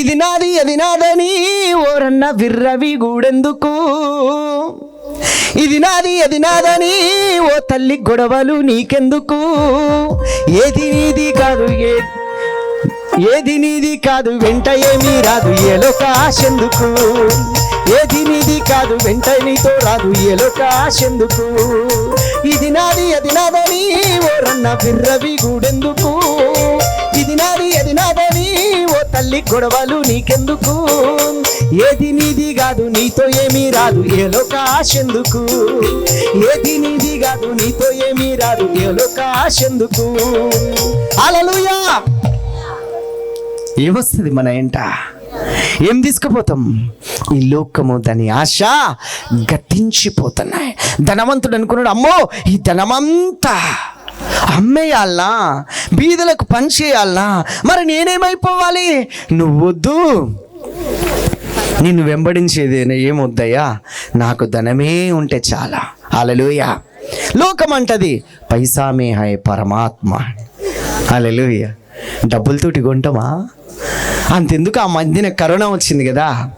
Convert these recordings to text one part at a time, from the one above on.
ఇది నాది అది నాదని ఓరన్న విర్రవి గూడెందుకు? ఇది నాది అది నాదని ఓ తల్లి గొడవలు నీకెందుకు? ఏది నీది కాదు ఏ ఏది నీది కాదు వెంట ఏమీ రాదు ఏలోక ఆశెందుకు ఏది నీది కాదు వెంట నీతో రాదు ఏలోక ఆశెందుకు ఇది నాది అది నాదని ఓరన్న బిర్రవి గూడెందుకు? ఇది నాది అది నాదని తల్లి గొడవలు నీకెందుకు? ఏది నీది కాదు నీతో ఏమీ రాదు ఏలోక ఆశెందుకు ఏది నీది కాదు నీతో ఏమీ రాదు ఏలోక ఆశెందుకు అలలుయా! ఏమొస్తుంది మన ఏంట ఏం తీసుకుపోతాం? ఈ లోకము దాని ఆశ గతించిపోతున్నాయి. ధనవంతుడు అనుకున్నాడు అమ్మో ఈ ధనమంతా అమ్మేయాలనా? బీదలకు పనిచేయాలనా మరి నేనేమైపోవాలి? నువ్వొద్దు. నిన్ను వెంబడించేది ఏమొద్దయ్యా? నాకు ధనమే ఉంటే చాలా. అలలుయ లోకం అంటది పైసామే హాయ్ పరమాత్మ. అలలుయ డబ్బులతోటి కొంటామా? అంతెందుకు ఆ మధ్యన కరోనా వచ్చింది కదా?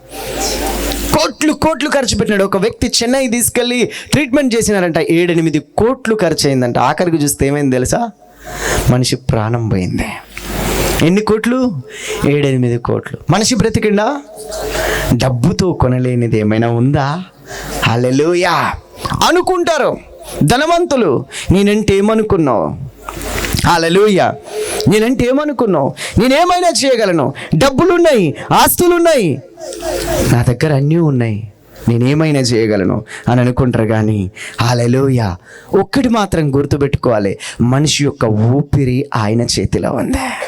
కోట్లు కోట్లు ఖర్చు పెట్టినాడు. ఒక వ్యక్తి చెన్నై తీసుకెళ్ళి ట్రీట్మెంట్ చేసినారంట. ఏడెనిమిది కోట్లు ఖర్చు అయిందంట ఆఖరికి చూస్తే ఏమైంది తెలుసా? మనిషి ప్రాణం పోయింది. ఎన్ని కోట్లు? ఏడెనిమిది కోట్లు. మనిషి బ్రతికిండా? డబ్బుతో కొనలేనిది ఏమైనా ఉందా? అలెలుయా అనుకుంటారు ధనవంతులు. నేనంటే ఏమనుకున్నావు? హల్లెలూయ! నేనంటే ఏమనుకున్నావు? నేనేమైనా చేయగలను? డబ్బులున్నాయి ఆస్తులున్నాయి. నా దగ్గర అన్నీ ఉన్నాయి. నేనేమైనా చేయగలను? అని అనుకుంటారు కానీ హాలలోయ ఒక్కటి మాత్రం గుర్తుపెట్టుకోవాలి. మనిషి యొక్క ఊపిరి ఆయన చేతిలో ఉంది.